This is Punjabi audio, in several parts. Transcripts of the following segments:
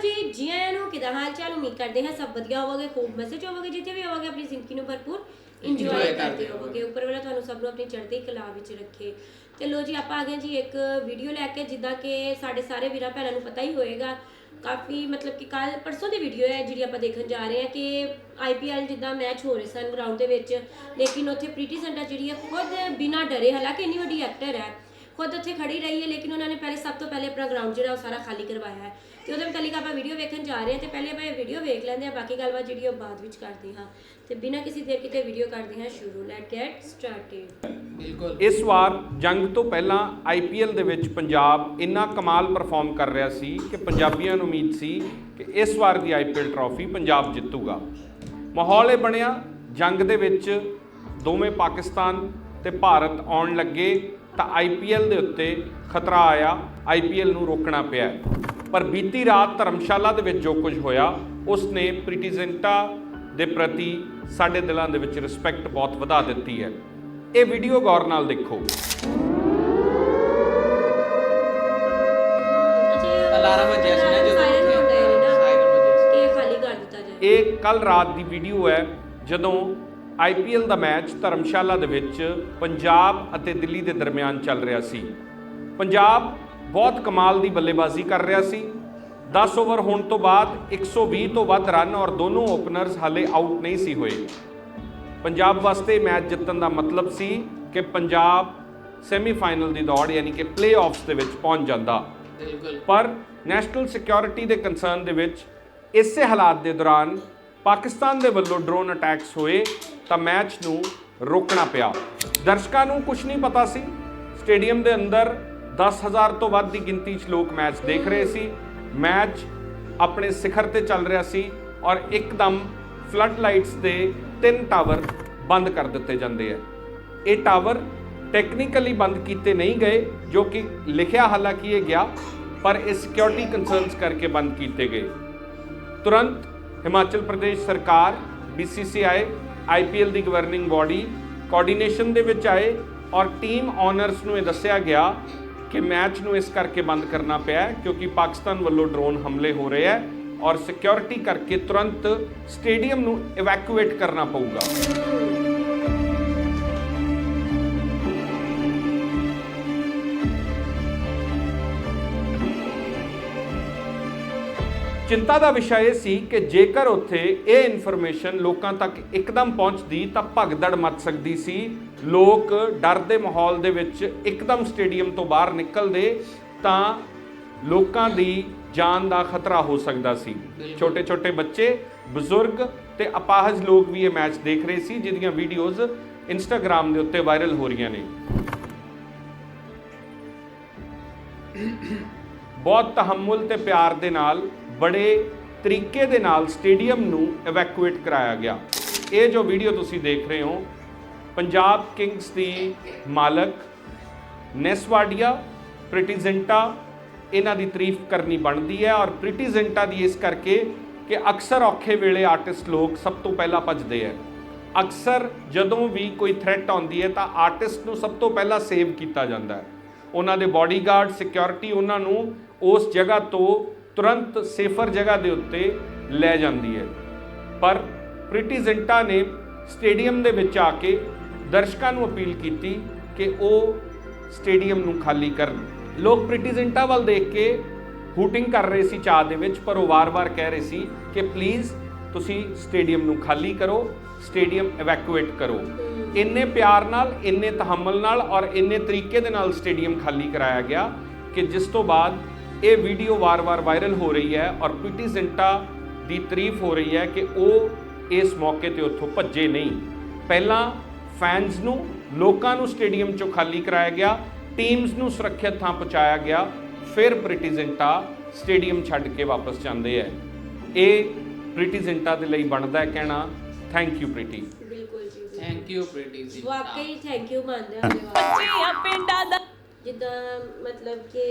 ਜੀ ਜੀ ਆਇਆਂ ਨੂੰ ਕਿਦਾਂ ਹਾਲ ਚਾਲ ਉਮੀਦ ਕਰਦੇ ਹਾਂ ਸਭ ਵਧੀਆ ਹੋਵੋਗੇ ਖੂਬ ਮਜ਼ੇ ਚ ਹੋਵੋਗੇ ਜਿੱਥੇ ਵੀ ਹੋਵੋਗੇ ਆਪਣੀ ਜ਼ਿੰਦਗੀ ਨੂੰ ਭਰਪੂਰ ਇੰਜੋਏ ਕਰਦੇ ਹੋਵੋਗੇ। ਉੱਪਰ ਵਾਲਾ ਤੁਹਾਨੂੰ ਸਭ ਨੂੰ ਆਪਣੀ ਚੜ੍ਹਦੀ ਕਲਾ ਵਿੱਚ ਰੱਖੇ। ਤੇ ਲੋ ਜੀ ਆਪਾਂ ਆ ਗਏ ਜੀ ਇੱਕ ਵੀਡੀਓ ਲੈ ਕੇ ਜਿੱਦਾਂ ਕਿ ਸਾਡੇ ਸਾਰੇ ਵੀਰਾਂ ਭੈਣਾਂ ਨੂੰ ਪਤਾ ਹੀ ਹੋਏਗਾ। ਕਾਫੀ ਮਤਲਬ ਕਿ ਕੱਲ ਪਰਸੋਂ ਦੀ ਵੀਡੀਓ ਹੈ ਜਿਹੜੀ ਆਪਾਂ ਦੇਖਣ ਜਾ ਰਹੇ ਹਾਂ ਕਿ ਆਈਪੀਐਲ ਜਿੱਦਾਂ ਮੈਚ ਹੋ ਰਹੇ ਸਨ ਗਰਾਊਂਡ ਦੇ ਵਿੱਚ। ਲੇਕਿਨ ਉੱਥੇ ਪ੍ਰੀਤੀ ਸੰਟਾ ਜਿਹੜੀ ਹੈ ਖੁਦ ਬਿਨਾਂ ਡਰੇ ਹਾਲਾਂਕਿ ਇੰਨੀ ਵੱਡੀ ਐਕਟਰ ਹੈ ਖੁਦ ਉੱਥੇ ਖੜੀ ਰਹੀ ਹੈ, ਲੇਕਿਨ ਉਹਨਾਂ ਨੇ ਪਹਿਲੇ ਸਭ ਤੋਂ ਪਹਿਲੇ ਆਪਣਾ ਗਰਾਊਂਡ ਜਿਹੜਾ ਉਹ ਸਾਰਾ ਖਾਲੀ ਕਰਵਾਇਆ ਹੈ। ਤੇ ਉਹਦੇ ਮੁਤਾਲਿਕ ਆਪਾਂ ਵੀਡੀਓ ਵੇਖਣ ਜਾ ਰਹੇ ਹਾਂ ਤੇ ਪਹਿਲੇ ਆਪਾਂ ਇਹ ਵੀਡੀਓ ਵੇਖ ਲੈਂਦੇ ਹਾਂ, ਬਾਕੀ ਗੱਲਬਾਤ ਜਿਹੜੀ ਉਹ ਬਾਅਦ ਵਿੱਚ ਕਰਦੇ ਹਾਂ। ਤੇ ਬਿਨਾਂ ਕਿਸੇ ਦੇਰ ਕਿਤੇ ਵੀਡੀਓ ਕਰਦੇ ਹਾਂ ਸ਼ੁਰੂ। ਲੈਟ ਗੈਟ ਸਟਾਰਟਡ ਬਿਲਕੁਲ। ਇਸ ਵਾਰ ਜੰਗ ਤੋਂ ਪਹਿਲਾਂ ਆਈਪੀਐਲ ਦੇ ਵਿੱਚ ਪੰਜਾਬ ਇੰਨਾ ਕਮਾਲ ਪਰਫਾਰਮ ਕਰ ਰਿਹਾ ਸੀ ਕਿ ਪੰਜਾਬੀਆਂ ਨੂੰ ਉਮੀਦ ਸੀ ਕਿ ਇਸ ਵਾਰ ਦੀ ਆਈਪੀਐਲ ਟਰਾਫੀ ਪੰਜਾਬ ਜਿੱਤੂਗਾ। ਮਾਹੌਲ ਇਹ ਬਣਿਆ, ਜੰਗ ਦੇ ਵਿੱਚ ਦੋਵੇਂ ਪਾਕਿਸਤਾਨ ਤੇ ਭਾਰਤ ਆਉਣ ਲੱਗੇ। ਤਾਂ ਆਈਪੀਐਲ ਦੇ ਉੱਤੇ ਖਤਰਾ ਆਇਆ ਆਈਪੀਐਲ ਨੂੰ ਰੋਕਣਾ ਪਿਆ ਪਰ ਬੀਤੀ ਰਾਤ ਧਰਮਸ਼ਾਲਾ ਦੇ ਵਿੱਚ ਜੋ ਕੁਝ ਹੋਇਆ ਉਸ ਨੇ ਪ੍ਰੀਤੀ ਜ਼ਿੰਟਾ ਦੇ ਪ੍ਰਤੀ ਸਾਡੇ ਦਿਲਾਂ ਦੇ ਵਿੱਚ ਰਿਸਪੈਕਟ ਬਹੁਤ ਵਧਾ ਦਿੱਤੀ ਹੈ। ਇਹ ਵੀਡੀਓ ਗੌਰ ਨਾਲ ਦੇਖੋ। ਅਲਾਰਮ ਵੱਜਿਆ ਸੀ ਨਾ ਜਦੋਂ ਸਾਇਰਨ ਉੱਥੇ। ਹੁੰਦਾ ਹੈ ਨਾ। ਸਾਇਰਨ ਵੱਜਿਆ ਸੀ। ਕਿ ਖਾਲੀ ਕਰ ਦਿੱਤਾ ਜਾਏ। ਇਹ ਕੱਲ ਰਾਤ ਦੀ ਵੀਡੀਓ ਹੈ ਜਦੋਂ ਆਈਪੀਐਲ ਦਾ ਮੈਚ ਧਰਮਸ਼ਾਲਾ ਦੇ ਵਿੱਚ ਪੰਜਾਬ ਅਤੇ ਦਿੱਲੀ ਦੇ ਦਰਮਿਆਨ ਚੱਲ ਰਿਹਾ ਸੀ। ਪੰਜਾਬ ਬਹੁਤ ਕਮਾਲ ਦੀ ਬੱਲੇਬਾਜ਼ੀ ਕਰ ਰਿਹਾ ਸੀ। 10 ਓਵਰ ਹੋਣ ਤੋਂ ਬਾਅਦ 120 ਤੋਂ ਵੱਧ ਰਨ ਔਰ ਦੋਨੋਂ ਓਪਨਰਸ ਹਾਲੇ ਆਊਟ ਨਹੀਂ ਸੀ ਹੋਏ। ਪੰਜਾਬ ਵਾਸਤੇ ਮੈਚ ਜਿੱਤਣ ਦਾ ਮਤਲਬ ਸੀ ਕਿ ਪੰਜਾਬ ਸੈਮੀਫਾਈਨਲ ਦੀ ਦੌੜ ਯਾਨੀ ਕਿ ਪਲੇਆਫਸ ਦੇ ਵਿੱਚ ਪਹੁੰਚ ਜਾਂਦਾ। ਬਿਲਕੁਲ। ਪਰ ਨੈਸ਼ਨਲ ਸਿਕਿਉਰਿਟੀ ਦੇ ਕੰਸਰਨ ਦੇ ਵਿੱਚ ਇਸੇ ਹਾਲਾਤ ਦੇ ਦੌਰਾਨ ਪਾਕਿਸਤਾਨ ਦੇ ਵੱਲੋਂ ਡਰੋਨ ਅਟੈਕਸ ਹੋਏ। ਤਾਂ ਮੈਚ ਨੂੰ ਰੋਕਣਾ ਪਿਆ। ਦਰਸ਼ਕਾਂ ਨੂੰ ਕੁਝ ਨਹੀਂ ਪਤਾ ਸੀ। ਸਟੇਡੀਅਮ ਦੇ ਅੰਦਰ 10000 ਤੋਂ ਵੱਧ ਦੀ ਗਿਣਤੀ 'ਚ ਲੋਕ ਮੈਚ ਦੇਖ ਰਹੇ ਸੀ। ਮੈਚ ਆਪਣੇ ਸਿਖਰ ਤੇ ਚੱਲ ਰਿਹਾ ਸੀ ਔਰ ਇੱਕਦਮ ਫਲੱਡ ਲਾਈਟਸ ਦੇ ਤਿੰਨ ਟਾਵਰ ਬੰਦ ਕਰ ਦਿੱਤੇ ਜਾਂਦੇ ਆ। ਇਹ ਟਾਵਰ ਟੈਕਨੀਕਲੀ ਬੰਦ ਕੀਤੇ ਨਹੀਂ ਗਏ, ਜੋ ਕਿ ਲਿਖਿਆ ਹਾਲਾਂਕਿ ਇਹ ਗਿਆ, ਪਰ ਇਹ ਸਿਕਿਉਰਿਟੀ ਕੰਸਰਨਸ ਕਰਕੇ ਬੰਦ ਕੀਤੇ ਗਏ। ਤੁਰੰਤ ਹਿਮਾਚਲ ਪ੍ਰਦੇਸ਼ ਸਰਕਾਰ BCCI IPL ਦੀ ਗਵਰਨਿੰਗ ਬਾਡੀ ਕੋਆਰਡੀਨੇਸ਼ਨ ਦੇ ਵਿੱਚ ਆਏ ਔਰ ਟੀਮ ਓਨਰਸ ਨੂੰ ਇਹ ਦੱਸਿਆ ਗਿਆ ਕਿ ਮੈਚ ਨੂੰ ਇਸ ਕਰਕੇ ਬੰਦ ਕਰਨਾ ਪਿਆ ਕਿਉਂਕਿ ਪਾਕਿਸਤਾਨ ਵੱਲੋਂ ਡਰੋਨ ਹਮਲੇ ਹੋ ਰਹੇ ਹੈ ਔਰ ਸਿਕਿਉਰਿਟੀ ਕਰਕੇ ਤੁਰੰਤ ਸਟੇਡੀਅਮ ਨੂੰ ਇਵੈਕੂਏਟ ਕਰਨਾ ਪਊਗਾ। ਚਿੰਤਾ ਦਾ ਵਿਸ਼ਾ ਇਹ ਸੀ ਕਿ ਜੇਕਰ ਉੱਥੇ ਇਹ ਇਨਫੋਰਮੇਸ਼ਨ ਲੋਕਾਂ ਤੱਕ ਇੱਕਦਮ ਪਹੁੰਚਦੀ ਤਾਂ ਭਗਦੜ ਮਚ ਸਕਦੀ ਸੀ। ਲੋਕ ਡਰ ਦੇ ਮਾਹੌਲ ਦੇ ਵਿੱਚ ਇੱਕਦਮ ਸਟੇਡੀਅਮ ਤੋਂ ਬਾਹਰ ਨਿਕਲਦੇ ਤਾਂ ਲੋਕਾਂ ਦੀ ਜਾਨ ਦਾ ਖਤਰਾ ਹੋ ਸਕਦਾ ਸੀ। ਬਿਲਕੁਲ। ਛੋਟੇ ਛੋਟੇ ਬੱਚੇ ਬਜ਼ੁਰਗ ਤੇ ਅਪਾਹਜ ਲੋਕ ਵੀ ਇਹ ਮੈਚ ਦੇਖ ਰਹੇ ਸੀ ਜਿਹਦੀਆਂ ਵੀਡੀਓਜ਼ ਇੰਸਟਾਗ੍ਰam ਦੇ ਉੱਤੇ ਵਾਇਰਲ ਹੋ ਰਹੀਆਂ ਨੇ। ਬਹੁਤ ਤਹਮੁਲ ਤੇ ਪਿਆਰ ਦੇ ਨਾਲ, ਬੜੇ ਤਰੀਕੇ ਦੇ ਨਾਲ ਸਟੇਡੀਅਮ ਨੂੰ ਇਵੈਕੂਏਟ ਕਰਾਇਆ ਗਿਆ। ਇਹ ਜੋ ਵੀਡੀਓ ਤੁਸੀਂ ਦੇਖ ਰਹੇ ਹੋ, ਪੰਜਾਬ ਕਿੰਗਸ ਦੀ ਮਾਲਕ ਨੈਸਵਾਡੀਆ ਪ੍ਰਿਟੀਜੈਂਟਾ ਇਹਨਾਂ ਦੀ ਤਾਰੀਫ ਕਰਨੀ ਬਣਦੀ ਹੈ ਔਰ ਪ੍ਰਿਟੀਜੈਂਟਾ ਦੀ ਇਸ ਕਰਕੇ ਕਿ ਅਕਸਰ ਔਖੇ ਵੇਲੇ ਆਰਟਿਸਟ ਲੋਕ ਸਭ ਤੋਂ ਪਹਿਲਾਂ ਭੱਜਦੇ ਹੈ। ਅਕਸਰ ਜਦੋਂ ਵੀ ਕੋਈ ਥ੍ਰੈਟ ਆਉਂਦੀ ਹੈ ਤਾਂ ਆਰਟਿਸਟ ਨੂੰ ਸਭ ਤੋਂ ਪਹਿਲਾਂ ਸੇਵ ਕੀਤਾ ਜਾਂਦਾ ਹੈ। ਉਹਨਾਂ ਦੇ ਬਾਡੀਗਾਰਡ ਸਿਕਿਉਰਿਟੀ ਉਹਨਾਂ ਨੂੰ ਉਸ ਜਗ੍ਹਾ ਤੋਂ ਤੁਰੰਤ ਸੇਫਰ ਜਗ੍ਹਾ ਦੇ ਉੱਤੇ ਲੈ ਜਾਂਦੀ ਹੈ। ਪਰ ਪ੍ਰੀਟੀ ਜ਼ਿੰਟਾ ਨੇ ਸਟੇਡੀਅਮ ਦੇ ਵਿੱਚ ਆ ਕੇ ਦਰਸ਼ਕਾਂ ਨੂੰ ਅਪੀਲ ਕੀਤੀ ਕਿ ਉਹ ਸਟੇਡੀਅਮ ਨੂੰ ਖਾਲੀ ਕਰਨ। ਲੋਕ ਪ੍ਰੀਟੀ ਜ਼ਿੰਟਾ ਵੱਲ ਦੇਖ ਕੇ ਹੂਟਿੰਗ ਕਰ ਰਹੇ ਸੀ ਚਾਹ ਦੇ ਵਿੱਚ, ਪਰ ਉਹ ਵਾਰ-ਵਾਰ ਕਹਿ ਰਹੇ ਸੀ ਕਿ ਪਲੀਜ਼ ਤੁਸੀਂ ਸਟੇਡੀਅਮ ਨੂੰ ਖਾਲੀ ਕਰੋ, ਸਟੇਡੀਅਮ ਇਵੈਕੂਏਟ ਕਰੋ। ਇੰਨੇ ਪਿਆਰ ਨਾਲ, ਇੰਨੇ ਤਹਮਲ ਨਾਲ ਔਰ ਇੰਨੇ ਤਰੀਕੇ ਦੇ ਨਾਲ ਸਟੇਡੀਅਮ ਖਾਲੀ ਕਰਾਇਆ ਗਿਆ ਕਿ ਜਿਸ ਤੋਂ ਬਾਅਦ ਇਹ ਵੀਡੀਓ ਵਾਰ-ਵਾਰ ਵਾਇਰਲ ਹੋ ਰਹੀ ਹੈ ਔਰ ਪ੍ਰੀਤੀ ਜ਼ਿੰਟਾ ਦੀ ਤਾਰੀਫ ਹੋ ਰਹੀ ਹੈ ਕਿ ਉਹ ਇਸ ਮੌਕੇ ਤੇ ਉੱਥੋਂ ਭੱਜੇ ਨਹੀਂ। ਪਹਿਲਾਂ ਫੈਨਸ ਨੂੰ, ਲੋਕਾਂ ਨੂੰ ਸਟੇਡੀਅਮ ਚੋਂ ਖਾਲੀ ਕਰਾਇਆ ਗਿਆ ਟੀਮਸ ਨੂੰ ਸੁਰੱਖਿਅਤ ਥਾਂ ਪਹੁੰਚਾਇਆ ਗਿਆ, ਫਿਰ ਪ੍ਰੀਟੀ ਜ਼ਿੰਟਾ ਸਟੇਡੀਅਮ ਛੱਡ ਕੇ ਵਾਪਸ ਜਾਂਦੇ ਹੈ। ਇਹ ਪ੍ਰੀਟੀ ਜ਼ਿੰਟਾ ਦੇ ਲਈ ਬਣਦਾ ਹੈ ਕਹਿਣਾ। ਥੈਂਕ ਯੂ ਪ੍ਰੀਤੀ ਬਿਲਕੁਲ ਜੀ। ਥੈਂਕ ਯੂ ਪ੍ਰੀਟੀ ਜੀ ਵਾਕਈ ਥੈਂਕ ਯੂ ਮੰਨਦੇ ਹਾਂ। ਬੱਚੀਆਂ ਪਿੰਡਾਂ ਦਾ। ਜਿੱਦਾਂ ਮਤਲਬ ਕਿ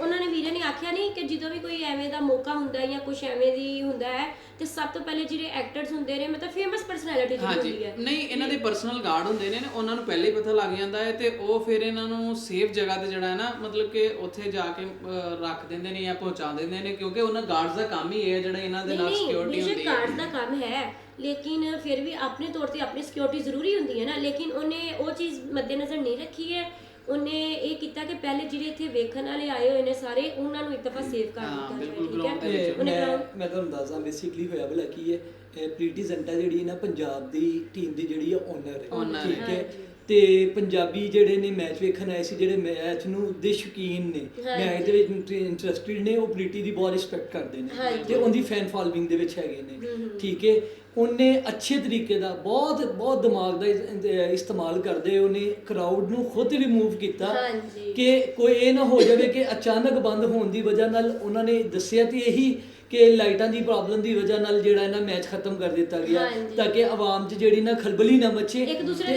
ਉਹਨਾਂ ਨੇ ਵੀਰੇ ਨੇ ਆਖਿਆ ਨਹੀਂ ਕਿ ਜਦੋਂ ਵੀ ਕੋਈ ਐਵੇਂ ਦਾ ਮੌਕਾ ਹੁੰਦਾ ਹੈ ਜਾਂ ਕੁਝ ਐਵੇਂ ਦੀ ਹੁੰਦਾ ਹੈ ਤੇ ਸਭ ਤੋਂ ਪਹਿਲੇ ਜਿਹੜੇ ਐਕਟਰਸ ਹੁੰਦੇ ਨੇ ਮਤਲਬ ਫੇਮਸ ਪਰਸਨੈਲਿਟੀ ਜਿਹੜੀ ਹਾਂਜੀ। ਹੁੰਦੀ ਹੈ। ਨਹੀਂ ਇਹਨਾਂ ਦੇ ਪਰਸਨਲ ਗਾਰਡ ਹੁੰਦੇ ਨੇ ਉਹਨਾਂ ਨੂੰ ਪਹਿਲੇ ਹੀ ਪਤਾ ਲੱਗ ਜਾਂਦਾ ਹੈ ਤੇ ਉਹ ਫਿਰ ਇਹਨਾਂ ਨੂੰ ਸੇਫ ਜਗ੍ਹਾ ਤੇ ਜਿਹੜਾ ਹੈ ਨਾ ਮਤਲਬ ਕਿ ਉੱਥੇ ਜਾ ਕੇ ਅਹ, ਰੱਖ ਦਿੰਦੇ ਨੇ ਜਾਂ ਪਹੁੰਚਾ ਦਿੰਦੇ ਨੇ ਕਿਉਂਕਿ ਉਹਨਾਂ ਗਾਰਡਸ ਦਾ ਕੰਮ ਹੀ ਇਹ ਹੈ ਜਿਹੜਾ ਇਹਨਾਂ ਦੇ ਨਾਲ ਸਿਕਿਉਰਿਟੀ ਹੁੰਦੀ ਹੈ। ਕਾਰਡ ਦਾ ਕੰਮ ਹੈ ਲੇਕਿਨ ਫਿਰ ਵੀ ਆਪਣੇ ਤੌਰ ਤੇ ਆਪਣੀ ਸਿਕਿਉਰਿਟੀ ਜ਼ਰੂਰੀ ਹੁੰਦੀ ਹੈ ਨਾ ਲੇਕਿਨ ਉਹਨੇ ਉਹ ਚੀਜ਼ ਮੱਦੇਨਜ਼ਰ ਨਹੀਂ ਰੱਖੀ ਹੈ ਉਹਨੇ ਇਹ ਕੀਤਾ ਕਿ ਪਹਿਲੇ ਜਿਹੜੇ ਇੱਥੇ ਵੇਖਣ ਵਾਲੇ ਆਏ ਹੋਏ ਨੇ ਸਾਰੇ ਉਹਨਾਂ ਨੂੰ ਇੱਕ ਦਫਾ ਸੇਵ ਕਰ ਹਾਂ, ਦਿੱਤਾ ਬਿਲਕੁਲ, ਜਾਵੇ, ground ਦੇ ਠੀਕ ਹੈ ਵਿੱਚ। ਉਹਨੇ ਮੈਂ ground- ਮੈਂ ਤੁਹਾਨੂੰ ਦੱਸਦਾ ਬੇਸਿਕਲੀ ਹੋਇਆ ਭਲਾ ਕੀ ਹੈ ਇਹ ਪ੍ਰੀਤੀ ਜ਼ੰਟਾ ਜਿਹੜੀ ਨਾ ਪੰਜਾਬ ਦੀ ਟੀਮ ਦੀ ਜਿਹੜੀ ਓਨਰ ਹੈ ਠੀਕ ਹੈ। ਤੇ ਪੰਜਾਬੀ ਜਿਹੜੇ ਨੇ ਮੈਚ ਵੇਖਣ ਆਏ ਸੀ ਜਿਹੜੇ ਮੈਚ ਨੂੰ ਦੇ ਸ਼ੌਕੀਨ ਨੇ ਹਾਂਜੀ। ਮੈਚ ਦੇ ਵਿੱਚ ਇੰਟਰਸਟਿਡ ਨੇ ਉਹ ਪ੍ਰੀਤੀ ਦੀ ਬਹੁਤ ਰਿਸਪੈਕਟ ਕਰਦੇ ਨੇ ਹਾਂਜੀ। ਤੇ ਉਹਦੀ ਫੈਨ ਫਾਲੋਇੰਗ ਦੇ ਵਿੱਚ ਹੈਗੇ ਨੇ ਹਮ, ਹਮ। ਠੀਕ ਹੈ ਉਹਨੇ ਅੱਛੇ ਤਰੀਕੇ ਦਾ ਬਹੁਤ ਬਹੁਤ ਦਿਮਾਗ ਦਾ ਇਸ- ਇਸਤੇਮਾਲ ਕਰਦੇ ਉਹਨੇ ਕਰਾਊਡ ਨੂੰ ਖੁਦ ਰਿਮੂਵ ਕੀਤਾ। ਕਿ ਕੋਈ ਇਹ ਨਾ ਹੋ ਜਾਵੇ ਕਿ ਅਚਾਨਕ ਬੰਦ ਹੋਣ ਦੀ ਵਜ੍ਹਾ ਨਾਲ ਉਹਨਾਂ ਨੇ ਦੱਸਿਆ ਤੇ ਇਹੀ ਕਿ ਲਾਈਟਾਂ ਦੀ ਪ੍ਰੋਬਲਮ ਦੀ ਵਜ੍ਹਾ ਨਾਲ ਜਿਹੜਾ ਇਹਨਾਂ ਮੈਚ ਖਤਮ ਕਰ ਦਿੱਤਾ ਗਿਆ। ਤਾਂ ਕਿ ਆਵਾਮ 'ਚ ਜਿਹੜੀ ਨਾ ਖਲਬਲੀ ਨਾ ਮੱਚੇ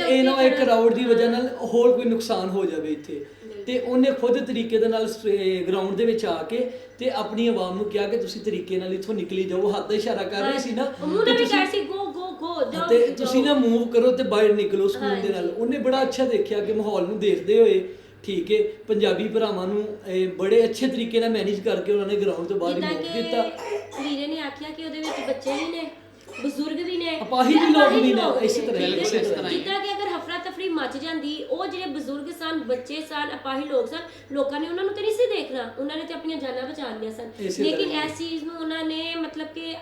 ਇਹ ਨਾ ਇੱਕ ਕਰਾਊਡ ਦੀ ਵਜ੍ਹਾ। ਨਾਲ ਹੋਰ ਕੋਈ ਨੁਕਸਾਨ ਹੋ ਜਾਵੇ ਇੱਥੇ ਤੇ ਉਹਨੇ ਖੁਦ ਤਰੀਕੇ ਦੇ ਨਾਲ ਗਰਾਊਂਡ ਦੇ ਵਿੱਚ ਆ ਕੇ ਤੇ ਆਪਣੀ ਆਵਾਮ ਨੂੰ ਕਿਹਾ ਕਿ ਤੁਸੀਂ ਤਰੀਕੇ ਨਾਲ ਇੱਥੋਂ ਨਿਕਲੀ ਜਾਓ ਹੱਥ ਦਾ ਇਸ਼ਾਰਾ ਕਰ ਰਹੇ ਸੀ ਨਾ ਮੂੰਹ ਤੇ ਨਾਲ ਵੀ ਤੁਸੀਂ- ਕਹਿ ਸੀ ਗੋ ਗੋ ਗੋ ਜਾਓ ਤੇ। ਤੁਸੀਂ ਨਾ ਮੂਵ ਕਰੋ ਤੇ ਬਾਹਰ ਨਿਕਲੋ ਸਕੂਨ ਦੇ ਨਾਲ। ਉਹਨੇ ਬੜਾ ਅੱਛਾ ਦੇਖਿਆ ਕਿ ਮਾਹੌਲ ਨੂੰ ਦੇਖਦੇ ਹੋਏ ਠੀਕ ਹੈ ਪੰਜਾਬੀ ਭਰਾਵਾਂ ਨੂੰ ਇਹ ਬੜੇ ਅੱਛੇ ਤਰੀਕੇ ਨਾਲ ਮੈਨੇਜ ਕਰਕੇ ਉਹਨਾਂ ਨੇ ਗਰਾਊਂਡ ਤੋਂ ਬਾਹਰ ਕੀਤਾ ਕਿ ਵੀਰੇ ਨੇ ਆਖਿਆ ਕਿ ਉਹਦੇ ਵਿੱਚ ਬੱਚੇ ਵੀ ਨੇ ਬਜ਼ੁਰਗ ਵੀ ਨੇ ਅਪਾਹਿਜ ਲੋਕ ਵੀ ਨੇ, ਇਸੇ ਤਰ੍ਹਾਂ। ਜਿੱਦਾਂ ਕਿ ਅਗਰ ਹਫਰਾ ਤਫਰੀ ਮਚ ਜਾਂਦੀ ਉਹ ਜਿਹੜੇ ਬਜ਼ੁਰਗ ਸਨ ਬੱਚੇ ਸਨ ਅਪਾਹਿਜ ਲੋਕ ਸਨ ਲੋਕਾਂ ਨੇ ਉਹਨਾਂ ਨੂੰ ਤੇ ਨਹੀਂ ਸੀ ਦੇਖਣਾ ਉਹਨਾਂ ਨੇ ਤੇ ਆਪਣੀਆਂ ਜਾਨਾਂ ਬਚਾਉਣੀਆਂ ਸਨ ਇਸੇ ਲੇਕਿਨ ਤਰ੍ਹਾਂ। ਇਸ ਚੀਜ਼ ਨੂੰ ਉਹਨਾਂ ਨੇ ਮਤਲਬ ਕਿ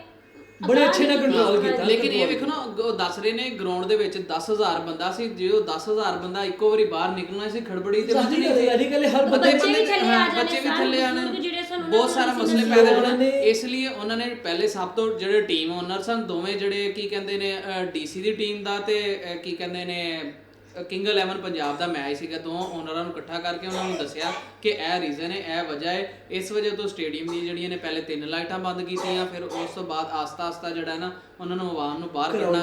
ਬੜੇ ਅੱਛੇ ਨਾਲ ਲੋਕ- ਕੀਤਾ। ਲੇਕਿਨ ਇਹ ਵੇਖੋ ਨਾ ਉਹ ਦੱਸ ਰਹੇ ਨੇ ਗਰਾਊਂਡ ਦੇ ਵਿੱਚ 10000 ਬੰਦਾ ਸੀ ਜੇ ਉਹ 10000 ਬੰਦਾ ਇੱਕੋ ਵਾਰੀ ਬਾਹਰ ਨਿਕਲਣਾ ਸੀ ਖੜਬੜੀ ਤੇ ਸਾਡੀ ਵੱਜਣੀ ਗੱਲ ਸੀ ਹਰ ਬੱਚੇ ਬੰਦੇ ਵੀ ਥੱਲੇ ਆ ਹਾਂ, ਜਾਣੇ ਬੱਚੇ ਵੀ ਸਨ, ਥੱਲੇ ਆਣੇ ਬਜ਼ੁਰਗ ਜਿਹੜੇ ਸਨ, ਉਹਨਾਂ ਬਹੁਤ ਸਾਰਾ ਮਸਲੇ ਪੈਦਾ ਹੋਣੇ ਇਸ ਲਈ ਉਹਨਾਂ ਨੇ ਪਹਿਲੇ ਸਭ ਤੋਂ ਜਿਹੜੇ ਟੀਮ ਓਨਰ ਸਨ ਦੋਵੇਂ ਜਿਹੜੇ ਕੀ ਕਹਿੰਦੇ ਨੇ ਡੀਸੀ ਦੀ ਟੀਮ ਦਾ ਤੇ ਕੀ ਕਹਿੰਦੇ ਨੇ ਕਿੰਗ 11 ਪੰਜਾਬ ਦਾ ਮੈਚ ਸੀਗਾ। ਦੋ ਓਨਰਾਂ ਨੂੰ ਇਕੱਠਾ ਕਰਕੇ ਉਹਨਾਂ ਨੂੰ ਦੱਸਿਆ ਕਿ ਇਹ ਰੀਜ਼ਨ ਹੈ ਇਹ ਵਜ੍ਹਾ ਹੈ। ਇਸ ਵਜ੍ਹਾ ਤੋਂ ਸਟੇਡੀਅਮ ਦੀ ਜਿਹੜੀਆਂ ਨੇ ਪਹਿਲੇ ਤਿੰਨ ਲਾਈਟਾਂ ਬੰਦ ਕੀਤੀਆਂ ਫਿਰ ਉਸ ਤੋਂ ਬਾਅਦ ਆਸਤਾ ਆਸਤਾ ਜਿਹੜਾ ਹੈ ਨਾ ਉਹਨਾਂ ਨੂੰ ਆਵਾਮ ਨੂੰ ਬਾਹਰ ਕੱਢਣਾ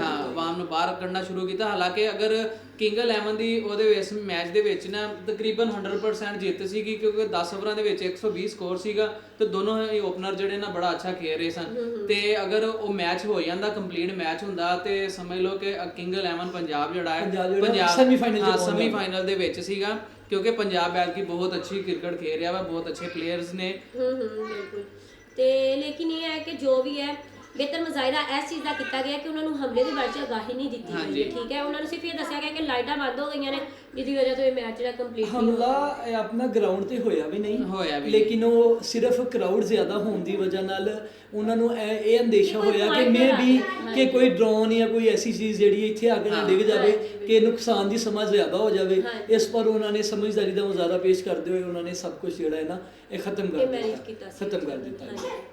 ਹਾਂ ਆਵਾਮ ਨੂੰ ਬਾਹਰ ਕੱਢਣਾ ਸ਼ੁਰੂ ਕੀਤਾ। ਹਾਲਾਂਕਿ ਅਗਰ ਕਿੰਗ 11 ਦੀ ਉਹਦੇ ਇਸ ਮੈਚ ਦੇ ਵਿੱਚ ਨਾ ਤਕਰੀਬਨ 100% ਜਿੱਤ ਸੀਗੀ ਕਿਉਂਕਿ 10 ਓਵਰਾਂ ਦੇ ਵਿੱਚ 120 ਸਕੋਰ ਸੀਗਾ ਤੇ ਦੋਨੋਂ ਹੀ ਓਪਨਰ ਜਿਹੜੇ ਨਾ ਬੜਾ ਅੱਛਾ ਖੇਡ ਰਹੇ ਸਨ। ਤੇ ਅਗਰ ਉਹ ਮੈਚ ਹੋ ਜਾਂਦਾ ਕੰਪਲੀਟ ਮੈਚ ਹੁੰਦਾ ਤੇ ਸਮਝ ਲਓ ਕਿ ਕਿੰਗ 11 ਪੰਜਾਬ ਜਿਹੜਾ ਹੈ ਪੰਜਾਬ ਜਿਹੜਾ semi-final 'ਚ ਹਾਂ ਪਹੁੰਚ ਸੈਮੀ ਜਾਂਦਾ। ਫਾਈਨਲ ਦੇ ਵਿੱਚ ਸੀਗਾ ਕਿਉਂਕਿ ਪੰਜਾਬ ਬੈਲ ਬਹੁਤ ਅੱਛੀ ਕ੍ਰਿਕਟ ਖੇਡ ਰਿਹਾ ਵਾ ਬਹੁਤ ਅੱਛੇ ਪਲੇਅਰਸ ਨੇ। ਹੂੰ ਹੂੰ ਬਿਲਕੁਲ। ਤੇ ਲੇਕਿਨ ਇਹ ਹੈ ਕਿ ਜੋ ਵੀ ਹੈ ਬਿਹਤਰ ਮੁਜ਼ਾਹਿਰਾ ਇਸ ਚੀਜ਼ ਦਾ ਕੀਤਾ ਗਿਆ ਕਿ ਉਹਨਾਂ ਨੂੰ ਹਮਲੇ ਦੇ ਬਾਰੇ ਚ ਆਗਾਹੀ ਨਹੀਂ ਦਿੱਤੀ ਗਈ ਹਾਂਜੀ। ਹੈ ਠੀਕ ਹੈ ਉਹਨਾਂ ਨੂੰ ਸਿਰਫ ਇਹ ਦੱਸਿਆ ਗਿਆ ਕਿ ਲਾਈਟਾਂ ਬੰਦ ਹੋ ਗਈਆਂ ਨੇ ਜਿਹਦੀ ਵਜ੍ਹਾ ਤੋਂ ਇਹ ਮੈਚ ਜਿਹੜਾ ਕੰਪਲੀਟ ਨਹੀਂ ਹੋਇਆ ਹਮਲਾ ਇਹ ਆਪਣਾ ਗਰਾਊਂਡ ਤੇ ਹੋਇਆ ਵੀ ਨਹੀਂ ਹੋਇਆ ਵੀ ਲੇਕਿਨ ਉਹ ਸਿਰਫ ਕਰਾਊਡ ਜ਼ਿਆਦਾ ਹੋਣ ਦੀ ਵਜ੍ਹਾ ਨਾਲ ਉਹਨਾਂ ਨੂੰ ਇਹ ਇਹ ਅੰਦੇਸ਼ਾ ਕੋਈ ਹੋਇਆ ਕਿ ਮੇ ਵੀ। ਕਿ ਕੋਈ ਡਰੋਨ ਜਾਂ ਕੋਈ ਐਸੀ ਚੀਜ਼ ਜਿਹੜੀ ਇੱਥੇ ਆ ਕੇ ਨਾ। ਡਿੱਗ ਜਾਵੇ। ਕਿ ਨੁਕਸਾਨ ਦੀ ਸਮਝ ਜ਼ਿਆਦਾ ਹੋ ਜਾਵੇ। ਇਸ ਪਰ ਉਹਨਾਂ ਨੇ ਸਮਝਦਾਰੀ ਦਾ ਮੁਜ਼ਾਹਰਾ ਪੇਸ਼ ਕਰਦੇ ਹੋਏ ਉਹਨਾਂ ਨੇ ਸਭ ਕੁਝ ਜਿਹੜਾ ਹੈ ਨਾ ਇਹ ਖਤਮ ਇਹ ਕਰ ਕੀਤਾ ਦਿੱਤਾ ਸੀ ਖਤਮ ਕਰ ਦਿੱਤਾ।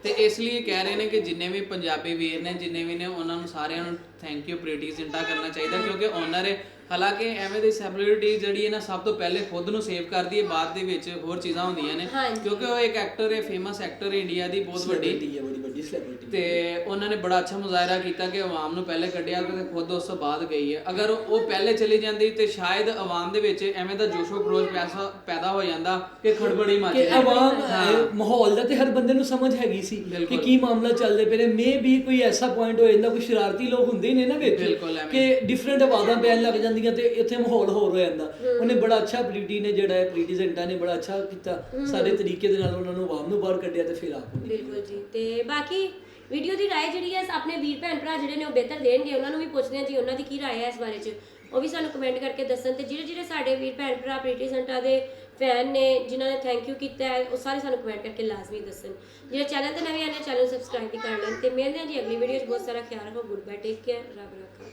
ਤੇ ਇਸ ਲਈ ਕਹਿ ਰਹੇ ਨੇ ਕਿ ਜਿੰਨੇ ਵੀ ਪੰਜਾਬੀ ਵੀਰ ਨੇ ਜਿੰਨੇ ਵੀ ਨੇ ਉਹਨਾਂ ਨੂੰ ਸਾਰਿਆਂ ਨੂੰ ਥੈਂਕ ਯੂ ਪ੍ਰੀਟੀ ਜ਼ਿੰਟਾ ਕਰਨਾ ਚਾਹੀਦਾ ਕਿਉਂਕਿ ਓਨਰ ਹੈ ਹਾਲਾਂਕਿ ਐਵੇਂ ਦੀ ਸੈਲਿਬ੍ਰਿਟੀ ਜਿਹੜੀ ਹੈ ਨਾ ਸਭ ਤੋਂ ਪਹਿਲੇ ਖੁਦ ਨੂੰ ਸੇਵ ਕਰਦੀ ਹੈ ਬਾਅਦ ਦੇ ਵਿੱਚ ਹੋਰ ਚੀਜ਼ਾਂ ਹੁੰਦੀਆਂ ਨੇ। ਕਿਉਂਕਿ ਉਹ ਇੱਕ ਐਕਟਰ ਹੈ ਫੇਮਸ ਐਕਟਰ ਹੈ ਇੰਡੀਆ ਦੀ ਬਹੁਤ ਵੱਡੀ ਤੇ ਉਹਨਾਂ ਨੇ ਬੜਾ ਅੱਛਾ ਮੁਜ਼ਾਹਰਾ ਕੀਤਾ ਕਿ ਆਵਾਮ ਨੂੰ ਪਹਿਲੇ ਕੱਢਿਆ ਤੇ ਖੁਦ ਉਸ ਤੋਂ ਬਾਅਦ ਗਈ ਹੈ। ਅਗਰ ਉਹ ਪਹਿਲੇ ਚਲੀ ਜਾਂਦੀ ਤੇ ਸ਼ਾਇਦ ਆਵਾਮ ਦੇ ਵਿੱਚ ਐਵੇਂ ਦਾ ਜੋਸ਼ੋ ਖਰੋਸ਼ ਪੈਸਾ ਪੈਦਾ ਹੋ ਜਾਂਦਾ ਕਿ ਖੜਬੜੀ ਮਚ ਕਿ ਆਵਾਮ ਮਾਹੌਲ ਦਾ ਤੇ ਹਰ ਬੰਦੇ ਨੂੰ ਸਮਝ ਹੈਗੀ ਸੀ ਕਿ। ਕੀ ਮਾਮਲਾ ਚੱਲਦੇ ਪਏ ਨੇ। ਮੇ ਵੀ ਕੋਈ ਐਸਾ ਪੁਆਇੰਟ ਹੋ ਜਾਂਦਾ ਕੋਈ ਸ਼ਰਾਰਤੀ ਲੋਕ ਹੁੰਦੇ ਨੇ ਨਾ ਵਿੱਚ। ਕਿ ਡਿਫਰੈਂਟ ਆਵਾਜ਼ਾਂ ਪੈਣ ਲੱਗ ਜਾਂਦੀਆਂ ਤੇ ਇੱਥੇ ਮਾਹੌਲ ਹੋਰ ਹੋ ਜਾਂਦਾ। ਉਹਨੇ ਬੜਾ ਅੱਛਾ ਪ੍ਰੀਟੀ ਨੇ ਜਿਹੜਾ ਹੈ ਪ੍ਰੀਟੀ ਜ਼ੈਂਟਾ ਨੇ ਬੜਾ ਅੱਛਾ ਕੀਤਾ। ਸਾਰੇ ਤਰੀਕੇ ਦੇ ਨਾਲ ਉਹਨਾਂ ਨੂੰ ਆਵਾਮ ਨੂੰ ਬਾਹਰ ਕੱਢਿਆ ਤੇ ਫਿਰ ਆਪ ਨੂੰ ਬਿਲਕੁਲ ਜੀ। ਤੇ ਬਾਕੀ ਬਾਕੀ ਵੀਡੀਓ ਦੀ ਰਾਏ ਜਿਹੜੀ ਹੈ, ਆਪਣੇ ਵੀਰ ਭੈਣ ਭਰਾ ਜਿਹੜੇ ਨੇ ਉਹ ਬਿਹਤਰ ਦੇਣਗੇ। ਉਹਨਾਂ ਨੂੰ ਵੀ ਪੁੱਛਦੇ ਹਾਂ ਜੀ, ਉਹਨਾਂ ਦੀ ਕੀ ਰਾਏ ਹੈ ਇਸ ਬਾਰੇ 'ਚ। ਉਹ ਵੀ ਸਾਨੂੰ ਕਮੈਂਟ ਕਰਕੇ ਦੱਸਣ ਤੇ ਜਿਹੜੇ ਜਿਹੜੇ ਸਾਡੇ ਵੀਰ ਭੈਣ ਭਰਾ ਪ੍ਰੀਟੀ ਸੰਟਾ ਦੇ ਫੈਨ ਨੇ, ਜਿਨ੍ਹਾਂ ਨੇ ਥੈਂਕ ਯੂ ਕੀਤਾ ਹੈ, ਉਹ ਸਾਰੇ ਸਾਨੂੰ ਕਮੈਂਟ ਕਰਕੇ ਲਾਜ਼ਮੀ ਦੱਸਣ। ਜਿਹੜੇ ਚੈਨਲ ਤੇ ਨਵੇਂ ਆਏ ਨੇ ਚੈਨਲ ਸਬਸਕ੍ਰਾਈਬ ਵੀ ਕਰ ਲੈਣ ਤੇ ਮਿਲਦੇ ਹਾਂ ਜੀ ਅਗਲੀ ਵੀਡੀਓ 'ਚ। ਬਹੁਤ ਸਾਰਾ ਖਿਆਲ ਰੱਖੋ ਗੁੱਡ ਬਾਏ ਟੇਕ ਕੇਅਰ ਰੱਬ ਰੱਖਾ।